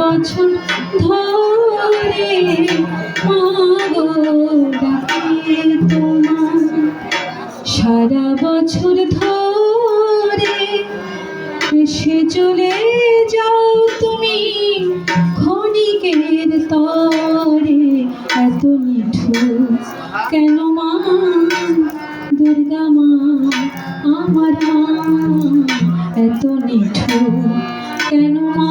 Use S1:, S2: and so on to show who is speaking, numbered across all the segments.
S1: বছর ধরে মাগো সারা বছর ধরে এসে চলে যাও তুমি ক্ষণিকের তরে। এত নিঠুর কেন মা? দুর্গা মা, আমার মা, এত নিঠুর কেন মা?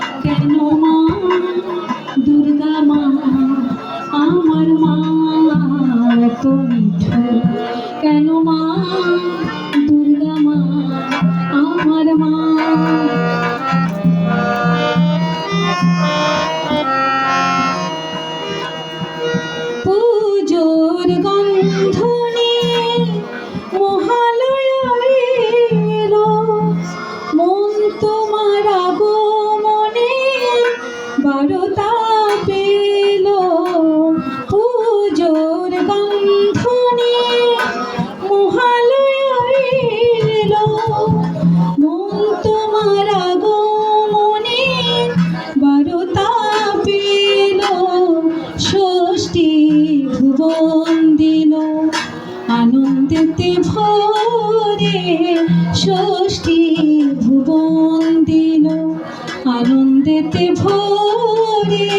S1: আনন্দেতে ভরে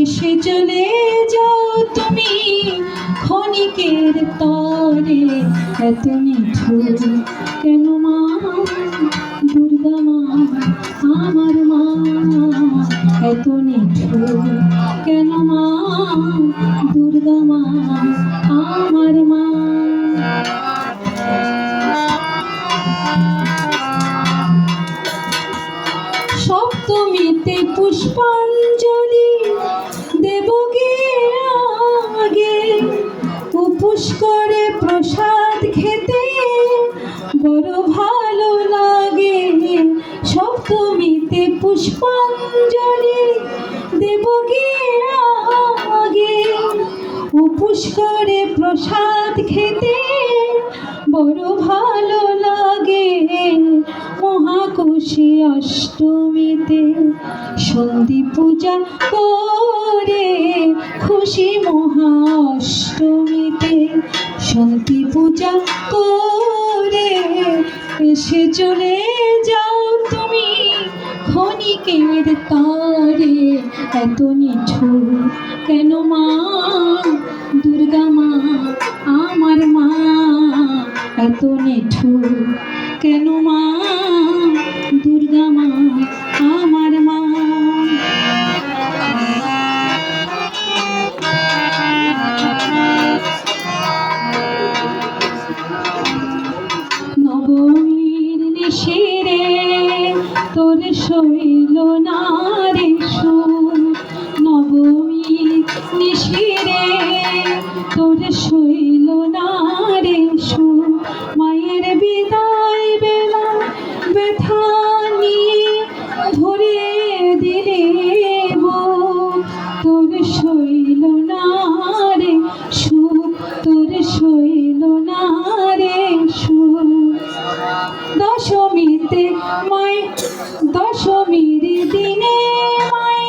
S1: এসে চলে যাও তুমি ক্ষণিকের তরে। এত মিঠু কেন সপ্তমীতে পুষ্পাঞ্জলি দেব আগে। উপোস করে প্রসাদ খেতে বড় ভালো লাগে। মহাকুশি অষ্টমীতে সন্ধি পূজা করে খুশি মহা অষ্টমীতে সন্ধি পূজা করে এসে চলে ক্ষণিকের তারে এত নিঠুর কেন মা? দুর্গা মা আমার মা এত নিঠুর কেন মা? শৈল নারে নবমী নবমীর নিশিরে তোর শৈল নারে দশমীতে মাই, দশমীর দিনে মাই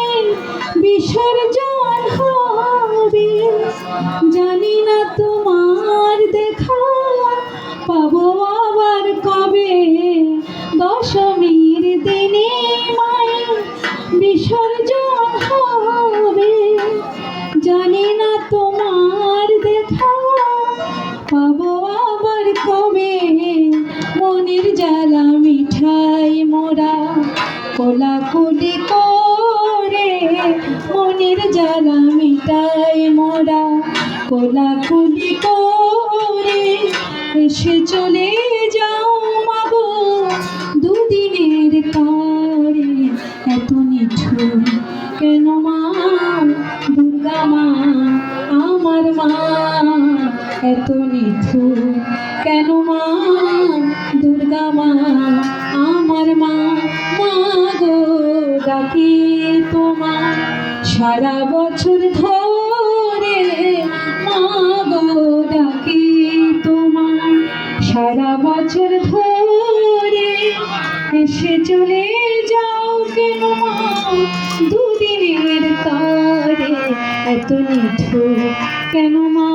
S1: বিসর্জন হবে। জানি না তোমার দেখা, পাবো আবার কবে? দশমীর মনের জ্বালা মিঠাই মোরা, কোলাকুলি করে মনের জ্বালা মিটাই মোরা, কোলাকুলি করে এসে চলে যাও মাগো দুদিনের তারে এত নিঠুর। কেন মা, দুর্গা মা, আমার মা এত নিঠুর। কেন মা আমার মা মা গো ডাকি তোমার সারা বছর ধরে মা গো ডাকি তোমার সারা বছর ধরে এসে চলে যাও কেন মা? দুদিনের তরে এত নিঠুর কেন মা?